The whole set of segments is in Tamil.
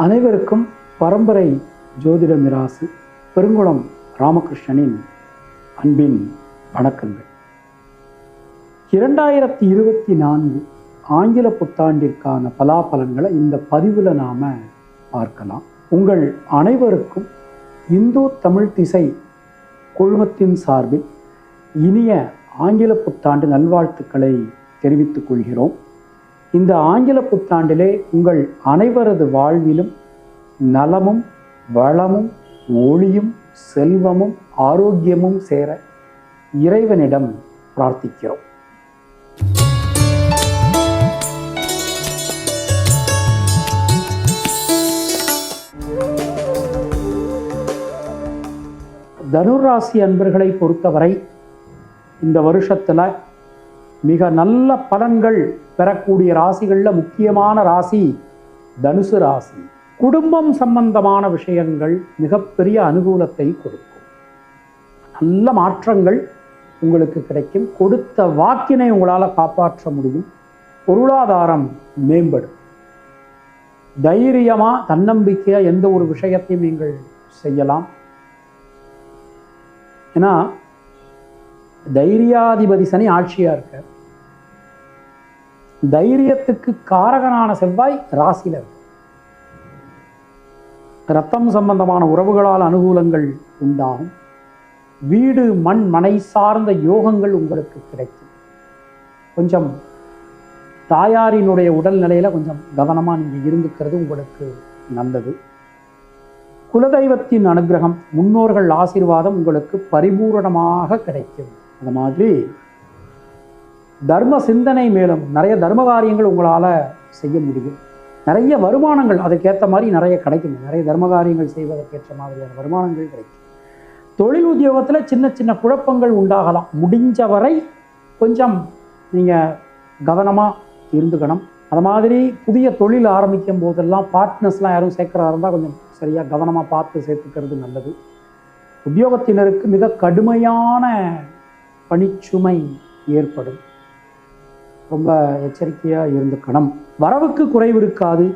அனைவருக்கும் பரம்பரை ஜோதிட மிராசு பெருங்குளம் ராமகிருஷ்ணனின் அன்பின் வணக்கங்கள். இரண்டாயிரத்தி இருபத்தி நான்கு ஆங்கில புத்தாண்டிற்கான பலாபலன்களை இந்த பதிவில் நாம் பார்க்கலாம். உங்கள் அனைவருக்கும் இந்து தமிழ் திசை குழுமத்தின் சார்பில் இனிய ஆங்கில புத்தாண்டு நல்வாழ்த்துக்களை தெரிவித்துக் கொள்கிறோம். இந்த ஆங்கில புத்தாண்டிலே உங்கள் அனைவரது வாழ்விலும் நலமும் வளமும் ஒளியும் செல்வமும் ஆரோக்கியமும் சேர இறைவனிடம் பிரார்த்திக்கிறோம். தனுராசி அன்பர்களை பொறுத்தவரை இந்த வருஷத்தில் மிக நல்ல பலன்கள் பெறக்கூடிய ராசிகளில் முக்கியமான ராசி தனுசு ராசி. குடும்பம் சம்பந்தமான விஷயங்கள் மிகப்பெரிய அனுகூலத்தை கொடுக்கும். நல்ல மாற்றங்கள் உங்களுக்கு கிடைக்கும். கொடுத்த வாக்கினை உங்களால் காப்பாற்ற முடியும். பொருளாதாரம் மேம்படும். தைரியமாக தன்னம்பிக்கையாக எந்த ஒரு விஷயத்தையும் நீங்கள் செய்யலாம். ஏன்னா தைரியாதிபதி சனி ஆட்சியாக இருக்க தைரியத்துக்கு காரகனான செவ்வாய் ராசியில் இருக்கு. ரத்தம் சம்பந்தமான உறவுகளால் அனுகூலங்கள் உண்டாகும். வீடு மண் மனை சார்ந்த யோகங்கள் உங்களுக்கு கிடைக்கும். கொஞ்சம் தாயாரினுடைய உடல்நிலையில கொஞ்சம் கவனமாக நீங்கள் இருந்துக்கிறது உங்களுக்கு நல்லது. குலதெய்வத்தின் அனுகிரகம் முன்னோர்கள் ஆசீர்வாதம் உங்களுக்கு பரிபூரணமாக கிடைக்கும். அந்த மாதிரி தர்ம சிந்தனை மேலும் நிறைய தர்ம காரியங்கள் உங்களால் செய்ய முடியும். நிறைய வருமானங்கள் அதுக்கேற்ற மாதிரி நிறைய கிடைக்கும் நிறைய தர்ம காரியங்கள் செய்வதற்கேற்ற மாதிரியான வருமானங்கள் கிடைக்கும். தொழில் உத்தியோகத்தில் சின்ன சின்ன குழப்பங்கள் உண்டாகலாம். முடிஞ்ச வரை கொஞ்சம் நீங்கள் கவனமாக இருந்துக்கணும். அது மாதிரி புதிய தொழில் ஆரம்பிக்கும் போதெல்லாம் பார்ட்னர்ஸ்லாம் யாரும் சேர்க்குறதா இருந்தால் கொஞ்சம் சரியாக கவனமாக பார்த்து சேர்த்துக்கிறது நல்லது. உத்தியோகத்தினருக்கு மிக கடுமையான பணிச்சுமை ஏற்படும். ரொம்ப எச்சரிக்கையாக இருந்துக்கணும். வரவுக்கு குறைவு இருக்காது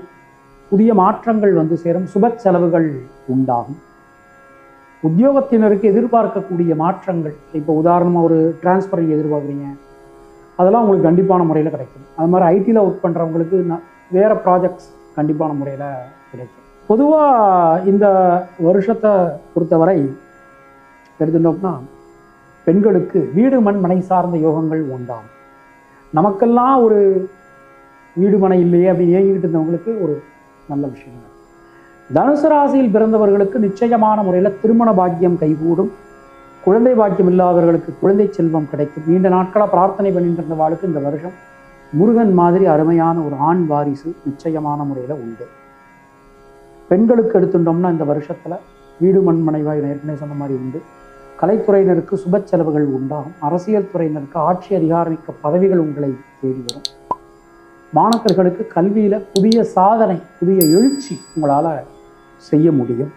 புதிய மாற்றங்கள் வந்து சேரும். சுப செலவுகள் உண்டாகும். உத்தியோகத்தினருக்கு எதிர்பார்க்கக்கூடிய மாற்றங்கள். இப்போ உதாரணமாக ஒரு டிரான்ஸ்ஃபர் எதிர்பார்க்குறீங்க. அதெல்லாம் உங்களுக்கு கண்டிப்பான முறையில் கிடைக்கும். அது மாதிரி ஐடியில் ஒர்க் பண்ணுறவங்களுக்கு வேறு ப்ராஜெக்ட்ஸ் கண்டிப்பான முறையில் கிடைக்கும். பொதுவாக இந்த வருஷத்தை பொறுத்தவரை எடுத்துட்டோம்னா பெண்களுக்கு வீடு மண் மனை சார்ந்த யோகங்கள் உண்டாகும். நமக்கெல்லாம் ஒரு வீடு மனை இல்லையே அப்படின்னு ஏங்கிட்டு இருந்தவங்களுக்கு ஒரு நல்ல விஷயம். தனுசு ராசியில் பிறந்தவர்களுக்கு நிச்சயமான முறையில் திருமண பாக்கியம் கைகூடும். குழந்தை பாக்கியம் இல்லாதவர்களுக்கு குழந்தை செல்வம் கிடைக்கும். நீண்ட நாட்களாக பிரார்த்தனை பண்ணிட்டு இருந்த வாழ்க்கை இந்த வருஷம். முருகன் மாதிரி அருமையான ஒரு ஆண் வாரிசு நிச்சயமான முறையில் உண்டு. பெண்களுக்கு எடுத்துட்டோம்னா இந்த வருஷத்தில் வீடு மண் மனைவாய் ஏற்கனவே சொன்ன மாதிரி உண்டு. கலைத்துறையினருக்கு சுப செலவுகள் உண்டாகும். அரசியல் துறையினருக்கு ஆட்சி அதிகாரமிக்க பதவிகள் உங்களை தேடி வரும். மாணவர்களுக்கு கல்வியில் புதிய சாதனை புதிய எழுச்சி உங்களால் செய்ய முடியும்.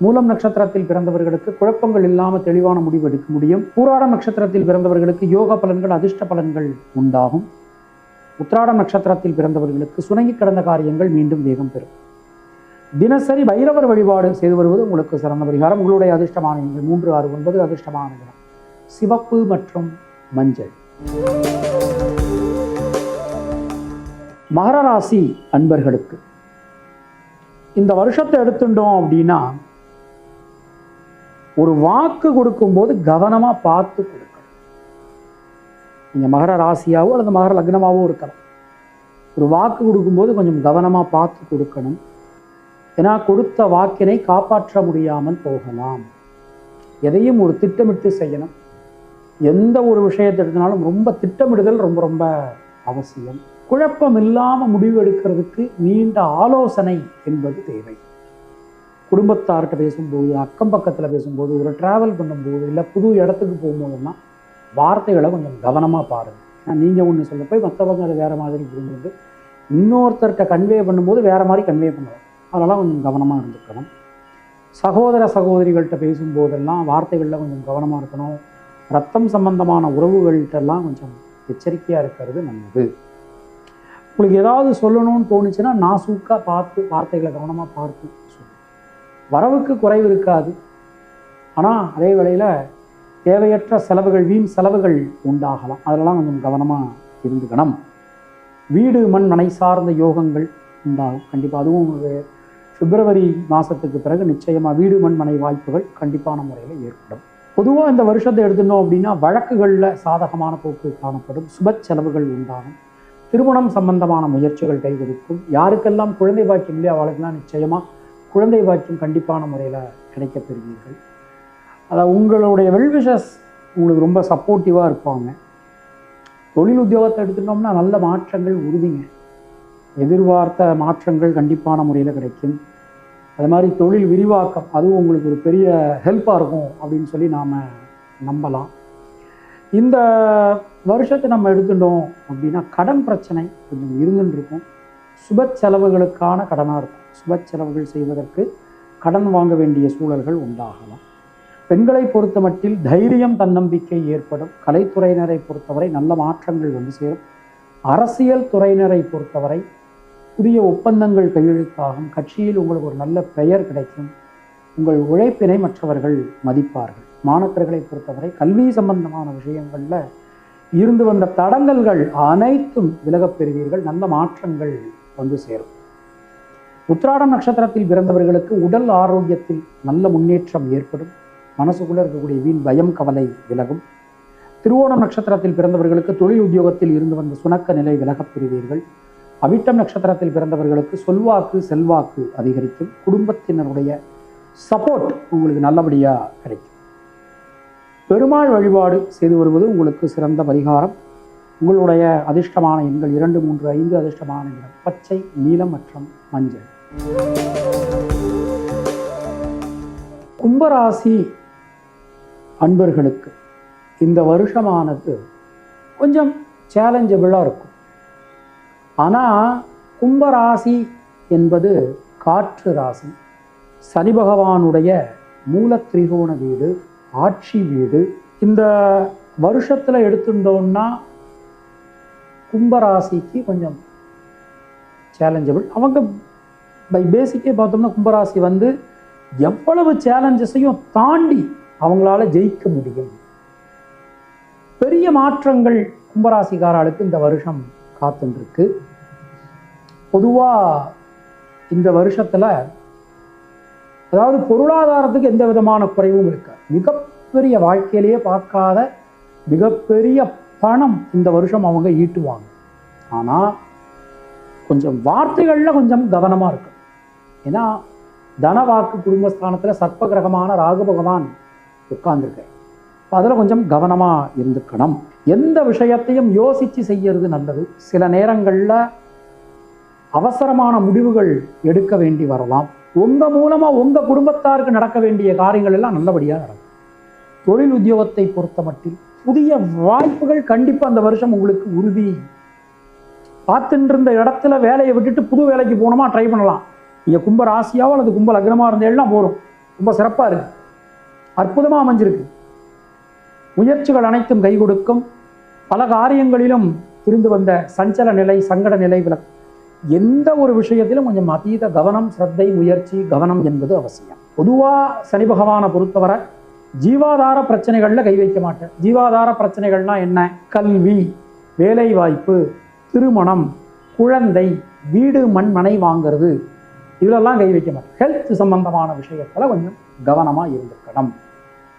மூலம் நட்சத்திரத்தில் பிறந்தவர்களுக்கு குழப்பங்கள் இல்லாமல் தெளிவான முடிவு எடுக்க முடியும். பூராடம் நட்சத்திரத்தில் பிறந்தவர்களுக்கு யோக பலன்கள் அதிர்ஷ்ட பலன்கள் உண்டாகும். உத்திராடம் நட்சத்திரத்தில் பிறந்தவர்களுக்கு சுணங்கி கிடந்த காரியங்கள் மீண்டும் வேகம் பெறும். தினசரி பைரவர் வழிபாடு செய்து வருவது உங்களுக்கு சிறந்த பரிகாரம். உங்களுடைய அதிர்ஷ்டமான எண்கள் மூன்று ஆறு ஒன்பது அதிர்ஷ்டமான நிறம். சிவப்பு மற்றும் மஞ்சள். மகர ராசி அன்பர்களுக்கு இந்த வருஷத்தை எடுத்துட்டோம் அப்படின்னா ஒரு வாக்கு கொடுக்கும்போது கவனமா பார்த்து கொடுக்கணும். நீங்க மகர ராசியாவோ அல்லது மகர லக்னமாவோ இருக்கலாம். ஒரு வாக்கு கொடுக்கும்போது கொஞ்சம் கவனமா பார்த்து கொடுக்கணும். ஏன்னா கொடுத்த வாக்கினை காப்பாற்ற முடியாமல் போகலாம். எதையும் ஒரு திட்டமிட்டு செய்யணும். எந்த ஒரு விஷயத்தை எடுத்தினாலும் ரொம்ப திட்டமிடுதல் ரொம்ப ரொம்ப அவசியம். குழப்பம் இல்லாமல் முடிவு எடுக்கிறதுக்கு நீண்ட ஆலோசனை என்பது தேவை. குடும்பத்தார்கிட்ட பேசும்போது அக்கம் பக்கத்தில் பேசும்போது ஒரு ட்ராவல் பண்ணும்போது இல்லை புது இடத்துக்கு போகும்போதுன்னா வார்த்தைகளை கொஞ்சம் கவனமாக பாருங்கள் நீங்கள் ஒன்று சொல்ல போய் மற்றவங்க அதை வேறு மாதிரி புரிஞ்சுட்டு இன்னொருத்தர்கிட்ட கன்வே பண்ணும்போது வேறு மாதிரி கன்வே பண்ணுவோம் அதெல்லாம் கொஞ்சம் கவனமாக இருந்துக்கணும். சகோதர சகோதரிகள்கிட்ட பேசும்போதெல்லாம் வார்த்தைகளில் கொஞ்சம் கவனமாக இருக்கணும். ரத்தம் சம்பந்தமான உறவுகள்கிட்டலாம் கொஞ்சம் எச்சரிக்கையாக இருக்கிறது நல்லது. உங்களுக்கு ஏதாவது சொல்லணும்னு தோணுச்சுன்னா நாசூக்காக பார்த்து வார்த்தைகளை கவனமாக பார்த்து சொல்லு. வரவுக்கு குறைவு இருக்காது. ஆனால் அதே வேளையில் தேவையற்ற செலவுகள் வீண் செலவுகள் உண்டாகலாம். அதெல்லாம் கொஞ்சம் கவனமாக இருந்துக்கணும். வீடு மண் மனை சார்ந்த யோகங்கள் உண்டாகும். கண்டிப்பாக அதுவும் உங்களுக்கு பிப்ரவரி மாதத்துக்கு பிறகு நிச்சயமாக வீடு மண் மனை வாய்ப்புகள் கண்டிப்பான முறையில் ஏற்படும். பொதுவாக இந்த வருஷத்தை எடுத்துட்டோம் அப்படின்னா வழக்குகளில் சாதகமான போக்கு காணப்படும். சுப செலவுகள் உண்டாகும். திருமணம் சம்பந்தமான முயற்சிகள் கைகொடுக்கும். யாருக்கெல்லாம் குழந்தை பாக்கியம் இல்லையோ அவளுக்கெல்லாம் நிச்சயமாக குழந்தை பாக்கியம் கண்டிப்பான முறையில் கிடைக்கப் பெறுவீர்கள் அதாவது உங்களுடைய வெல்விஷஸ் உங்களுக்கு ரொம்ப சப்போர்ட்டிவாக இருப்பாங்க. தொழில் உத்தியோகத்தை எடுத்துட்டோம்னா நல்ல மாற்றங்கள் உறுதிங்க. எதிர்பார்த்த மாற்றங்கள் கண்டிப்பான முறையில் கிடைக்கும். அது மாதிரி தொழில் விரிவாக்கம் அதுவும் உங்களுக்கு ஒரு பெரிய ஹெல்ப்பாக இருக்கும் அப்படின்னு சொல்லி நாம் நம்பலாம். இந்த வருஷத்தை நம்ம எடுத்துட்டோம் அப்படின்னா கடன் பிரச்சனை கொஞ்சம் இருந்துருக்கும் சுப செலவுகளுக்கான கடனாக இருக்கும். சுப செலவுகள் செய்வதற்கு கடன் வாங்க வேண்டிய சூழல்கள் உண்டாகலாம். பெண்களை பொறுத்த மட்டில் தைரியம் தன்னம்பிக்கை ஏற்படும். கலைத்துறையினரை பொறுத்தவரை நல்ல மாற்றங்கள் வந்து சேரும். அரசியல் துறையினரை பொறுத்தவரை புதிய ஒப்பந்தங்கள் கையெழுத்தாகும். கட்சியில் உங்களுக்கு ஒரு நல்ல பெயர் கிடைக்கும். உங்கள் உழைப்பினை மற்றவர்கள் மதிப்பார்கள். மாணவர்களை பொறுத்தவரை கல்வி சம்பந்தமான விஷயங்களில் இருந்து வந்த தடங்கல்கள் அனைத்தும் விலகப் பெறுவீர்கள். நல்ல மாற்றங்கள் வந்து சேரும். உத்திராடம் நட்சத்திரத்தில் பிறந்தவர்களுக்கு உடல் ஆரோக்கியத்தில் நல்ல முன்னேற்றம் ஏற்படும். மனசுக்குள்ளே இருக்கக்கூடிய வீண் பயம் கவலை விலகும். திருவோணம் நட்சத்திரத்தில் பிறந்தவர்களுக்கு தொழில் உத்தியோகத்தில் இருந்து வந்த சுணக்க நிலை விலகப் பெறுவீர்கள். அவிட்டம் நட்சத்திரத்தில் பிறந்தவர்களுக்கு சொல்வாக்கு செல்வாக்கு அதிகரிக்கும். குடும்பத்தினருடைய சப்போர்ட் உங்களுக்கு நல்லபடியாக கிடைக்கும். பெருமாள் வழிபாடு செய்து வருவது உங்களுக்கு சிறந்த பரிகாரம். உங்களுடைய அதிர்ஷ்டமான எண்கள் இரண்டு மூன்று ஐந்து அதிர்ஷ்டமான நிறம் பச்சை நீலம் மற்றும் மஞ்சள். கும்பராசி அன்பர்களுக்கு இந்த வருஷமானது கொஞ்சம் சேலஞ்சபிளாக இருக்கும். ஆனால் கும்பராசி என்பது காற்று ராசி. சனி பகவானுடைய மூல திரிகோண வீடு ஆட்சி வீடு. இந்த வருஷத்தில் எடுத்துட்டோம்னா கும்பராசிக்கு கொஞ்சம் சேலஞ்சபிள் அவங்க பை பேசிக்கே பார்த்தோம்னா கும்பராசி வந்து எவ்வளவு சேலஞ்சஸையும் தாண்டி அவங்களால ஜெயிக்க முடியும். பெரிய மாற்றங்கள் கும்பராசிக்காரர்களுக்கு இந்த வருஷம் காத்துருக்கு பொதுவாக இந்த வருஷத்தில் அதாவது பொருளாதாரத்துக்கு எந்த விதமான குறைவும் இருக்காது. மிகப்பெரிய வாழ்க்கையிலேயே பார்க்காத மிகப்பெரிய பணம் இந்த வருஷம் அவங்க ஈட்டுவாங்க. ஆனால் கொஞ்சம் வார்த்தைகளில் கொஞ்சம் கவனமாக இருக்கும் ஏன்னா தனவாக்கு குடும்பஸ்தானத்தில் சர்ப்பகிரகமான ராகு பகவான் உட்கார்ந்துருக்கார். அதில் கொஞ்சம் கவனமாக இருந்துக்கணும். எந்த விஷயத்தையும் யோசித்து செய்யறது நல்லது. சில நேரங்களில் அவசரமான முடிவுகள் எடுக்க வேண்டி வரலாம். உங்கள் மூலமாக உங்கள் குடும்பத்தாருக்கு நடக்க வேண்டிய காரியங்கள் எல்லாம் நல்லபடியாக நடக்கும். தொழில் உத்தியோகத்தை பொறுத்த மட்டில் புதிய வாய்ப்புகள் கண்டிப்பாக அந்த வருஷம் உங்களுக்கு உறுதி. பார்த்துட்டு இருந்த இடத்துல வேலையை விட்டுட்டு புது வேலைக்கு போகணுமா? ட்ரை பண்ணலாம். நீங்கள் கும்ப ராசியாவோ அல்லது கும்ப லக்னமாக இருந்தேன்னா போகிறோம் ரொம்ப சிறப்பாக இருக்குது அற்புதமாக அமைஞ்சிருக்கு. முயற்சிகள் அனைத்தும் கை கொடுக்கும் பல காரியங்களிலும் இருந்து வந்த சஞ்சல நிலை சங்கட நிலை விலகும் எந்த ஒரு விஷயத்திலும் கொஞ்சம் அதீத கவனம் சிரத்தை முயற்சி கவனம் என்பது அவசியம். பொதுவாக சனி பகவானை பொறுத்தவரை ஜீவாதார பிரச்சனைகளில் கை வைக்க மாட்டேன். ஜீவாதார பிரச்சனைகள்னா என்ன? கல்வி வேலைவாய்ப்பு திருமணம் குழந்தை வீடு மண் மனை வாங்கிறது. இதிலெல்லாம் கை வைக்க மாட்டேன். ஹெல்த் சம்பந்தமான விஷயத்தில் கொஞ்சம் கவனமாக இருந்துக்கணும்.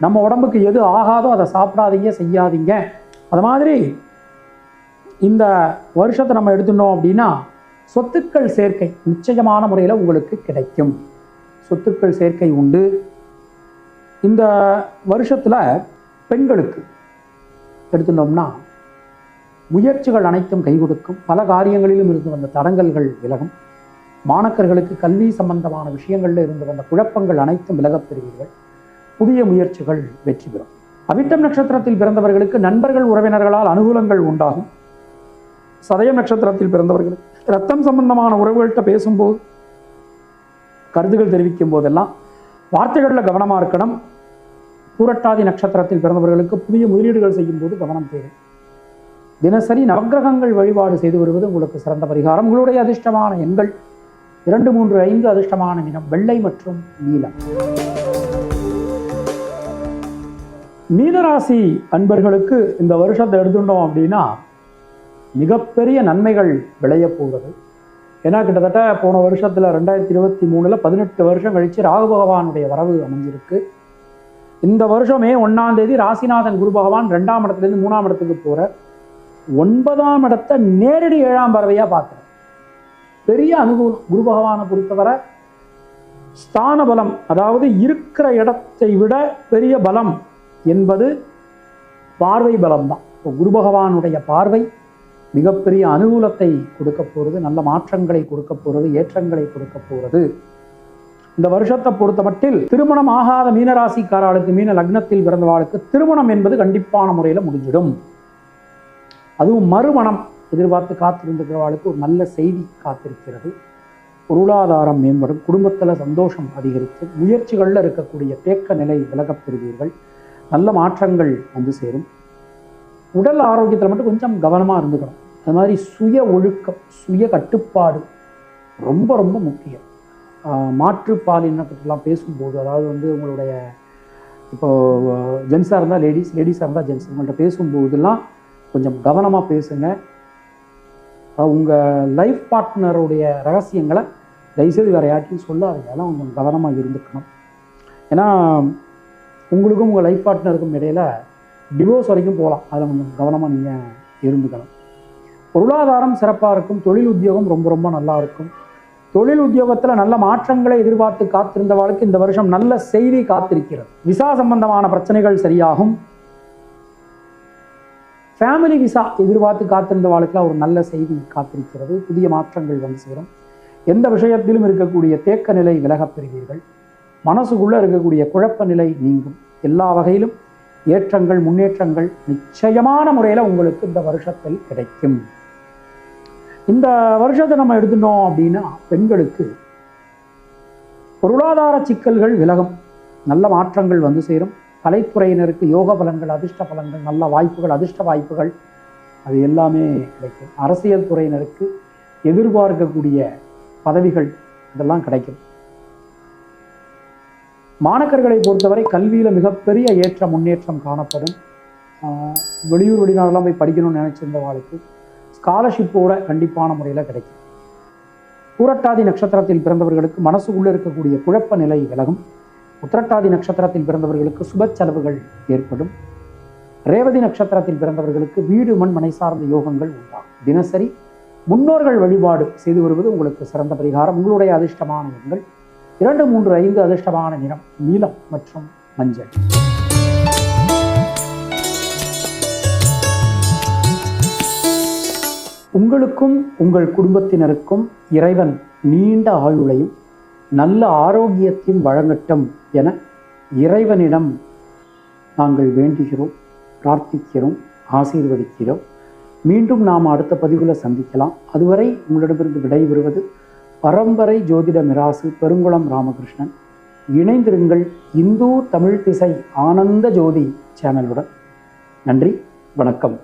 நம்ம உடம்புக்கு எது ஆகாதோ அதை சாப்பிடாதீங்க செய்யாதீங்க. அது மாதிரி இந்த வருஷத்தை நம்ம எடுத்துட்டோம் அப்படின்னா சொத்துக்கள் சேர்க்கை நிச்சயமான முறையில் உங்களுக்கு கிடைக்கும். சொத்துக்கள் சேர்க்கை உண்டு. இந்த வருஷத்தில் பெண்களுக்கு எடுத்துட்டோம்னா முயற்சிகள் அனைத்தும் கை கொடுக்கும். பல காரியங்களிலும் இருந்து வந்த தடங்கல்கள் விலகும். மாணக்கர்களுக்கு கல்வி சம்பந்தமான விஷயங்களில் இருந்து வந்த குழப்பங்கள் அனைத்தும் விலகப் பெறுவீர்கள். புதிய முயற்சிகள் வெற்றி பெறும். அவிட்டம் நட்சத்திரத்தில் பிறந்தவர்களுக்கு நண்பர்கள் உறவினர்களால் அனுகூலங்கள் உண்டாகும். சதயம் நட்சத்திரத்தில் பிறந்தவர்களுக்கு ரத்தம் சம்பந்தமான உறவுகள்கிட்ட பேசும்போது கருத்துகள் தெரிவிக்கும் போதெல்லாம் வார்த்தைகளில் கவனமாக இருக்கணும். பூரட்டாதி நட்சத்திரத்தில் பிறந்தவர்களுக்கு புதிய முதலீடுகள் செய்யும் போது கவனம் தேவை. தினசரி நவக்கிரகங்கள் வழிபாடு செய்து வருவது உங்களுக்கு சிறந்த பரிகாரம். உங்களுடைய அதிர்ஷ்டமான எண்கள் இரண்டு மூன்று ஐந்து அதிர்ஷ்டமான நிறம் வெள்ளை மற்றும் நீலம். மீனராசி அன்பர்களுக்கு இந்த வருஷத்தை எடுத்துட்டோம் அப்படின்னா மிகப்பெரிய நன்மைகள் விளைய போகிறது ஏன்னா கிட்டத்தட்ட போன வருஷத்தில் ரெண்டாயிரத்தி இருபத்தி மூணில் பதினெட்டு வருஷம் கழித்து ராகு பகவானுடைய வரவு அமைஞ்சிருக்கு. இந்த வருஷம் மே தேதி ராசிநாதன் குரு பகவான் ரெண்டாம் இடத்துலேருந்து மூணாம் இடத்துக்கு போகிற ஒன்பதாம் இடத்தை நேரடி ஏழாம் பறவையாக பார்க்குறேன் பெரிய அனுகூலம் குரு பகவானை பொறுத்தவரை ஸ்தான பலம் அதாவது இருக்கிற இடத்தை விட பெரிய பலம் என்பது பார்வை பலம்தான். இப்போ குரு பகவானுடைய பார்வை மிகப்பெரிய அனுகூலத்தை கொடுக்க போகிறது நல்ல மாற்றங்களை கொடுக்க போகிறது ஏற்றங்களை கொடுக்க போகிறது இந்த வருஷத்தை பொறுத்த மட்டில் திருமணம் ஆகாத மீனராசிக்காரர்களுக்கு மீன லக்னத்தில் பிறந்தவாளுக்கு திருமணம் என்பது கண்டிப்பான முறையில் முடிஞ்சிடும். அதுவும் மறுமணம் எதிர்பார்த்து காத்திருந்திருக்கிறவாளுக்கு ஒரு நல்ல செய்தி காத்திருக்கிறது. பொருளாதாரம் மேம்படும் குடும்பத்தில் சந்தோஷம் அதிகரித்து முயற்சிகளில் இருக்கக்கூடிய தேக்க நிலை விலகப் பெறுவீர்கள். நல்ல மாற்றங்கள் வந்து சேரும். உடல் ஆரோக்கியத்தில் மட்டும் கொஞ்சம் கவனமாக இருந்துக்கணும். அது மாதிரி சுய ஒழுக்கம் சுய கட்டுப்பாடு ரொம்ப ரொம்ப முக்கியம். மாற்றுப்பாலின பற்றிலாம் பேசும்போது அதாவது வந்து உங்களுடைய இப்போ ஜென்ஸாக இருந்தால் லேடிஸ் லேடிஸாக இருந்தால் ஜென்ஸ் உங்கள்கிட்ட பேசும்போதெல்லாம் கொஞ்சம் கவனமாக பேசுங்க. உங்கள் லைஃப் பார்ட்னருடைய ரகசியங்களை தயவுசெய்து வேறு யார்ட்டையும் சொல்லாதீங்க. அதெல்லாம் கொஞ்சம் கவனமாக இருந்துக்கணும். ஏன்னா உங்களுக்கும் உங்கள் லைஃப் பார்ட்னருக்கும் இடையில் டிவோர்ஸ் வரைக்கும் போகலாம். அதில் கொஞ்சம் கவனமாக நீங்கள் இருந்துக்கணும். பொருளாதாரம் சிறப்பாக இருக்கும். தொழில் உத்தியோகம் ரொம்ப ரொம்ப நல்லா இருக்கும். தொழில் உத்தியோகத்தில் நல்ல மாற்றங்களை எதிர்பார்த்து காத்திருந்தவாளுக்கு இந்த வருஷம் நல்ல செய்தி காத்திருக்கிறது. விசா சம்பந்தமான பிரச்சனைகள் சரியாகும். ஃபேமிலி விசா எதிர்பார்த்து காத்திருந்தவாளுக்குலாம் ஒரு நல்ல செய்தி காத்திருக்கிறது. புதிய மாற்றங்கள் வந்து சேரும். எந்த விஷயத்திலும் இருக்கக்கூடிய தேக்க நிலை விலகப் பெறுவீர்கள். மனசுக்குள்ளே இருக்கக்கூடிய குழப்ப நிலை நீங்கும். எல்லா வகையிலும் ஏற்றங்கள் முன்னேற்றங்கள் நிச்சயமான முறையில் உங்களுக்கு இந்த வருஷத்தில் கிடைக்கும். இந்த வருஷத்தை நம்ம எடுத்துட்டோம் அப்படின்னா பெண்களுக்கு பொருளாதார சிக்கல்கள் விலகும். நல்ல மாற்றங்கள் வந்து சேரும். கலைத்துறையினருக்கு யோக பலன்கள் அதிர்ஷ்ட பலன்கள் நல்ல வாய்ப்புகள் அதிர்ஷ்ட வாய்ப்புகள் அது எல்லாமே கிடைக்கும். அரசியல் துறையினருக்கு எதிர்பார்க்கக்கூடிய பதவிகள் இதெல்லாம் கிடைக்கும். மாணக்கர்களை பொறுத்தவரை கல்வியில் மிகப்பெரிய ஏற்ற முன்னேற்றம் காணப்படும். ஆஹ் வெளியூர் வெளிநாடெல்லாம் போய் படிக்கணும்னு நினச்சிருந்தவாளுக்கு ஸ்காலர்ஷிப்போட கண்டிப்பான முறையில் கிடைக்கும். பூரட்டாதி நட்சத்திரத்தில் பிறந்தவர்களுக்கு மனசுக்குள்ளே இருக்கக்கூடிய குழப்ப நிலை விலகும். உத்திரட்டாதி நட்சத்திரத்தில் பிறந்தவர்களுக்கு சுப செலவுகள் ஏற்படும். ரேவதி நட்சத்திரத்தில் பிறந்தவர்களுக்கு வீடு மண் மனை சார்ந்த யோகங்கள் உண்டாகும். தினசரி முன்னோர்கள் வழிபாடு செய்து வருவது உங்களுக்கு சிறந்த பரிகாரம். உங்களுடைய அதிர்ஷ்டமான எண்கள் இரண்டு மூன்று ஐந்து அதிர்ஷ்டமான நிறம் நீலம் மற்றும் மஞ்சள். உங்களுக்கும் உங்கள் குடும்பத்தினருக்கும் இறைவன் நீண்ட ஆயுளையும் நல்ல ஆரோக்கியத்தையும் வழங்கட்டும் என இறைவனிடம் நாங்கள் வேண்டுகிறோம் பிரார்த்திக்கிறோம் ஆசீர்வதிக்கிறோம். மீண்டும் நாம் அடுத்த பதிவில் சந்திக்கலாம். அதுவரை உங்களிடமிருந்து விடைபெறுவது பரம்பரை ஜோதிட மிராசு பெருங்குளம் ராமகிருஷ்ணன். இணைந்திருங்கள் இந்து தமிழ் திசை ஆனந்த ஜோதி சேனலுடன். நன்றி வணக்கம்.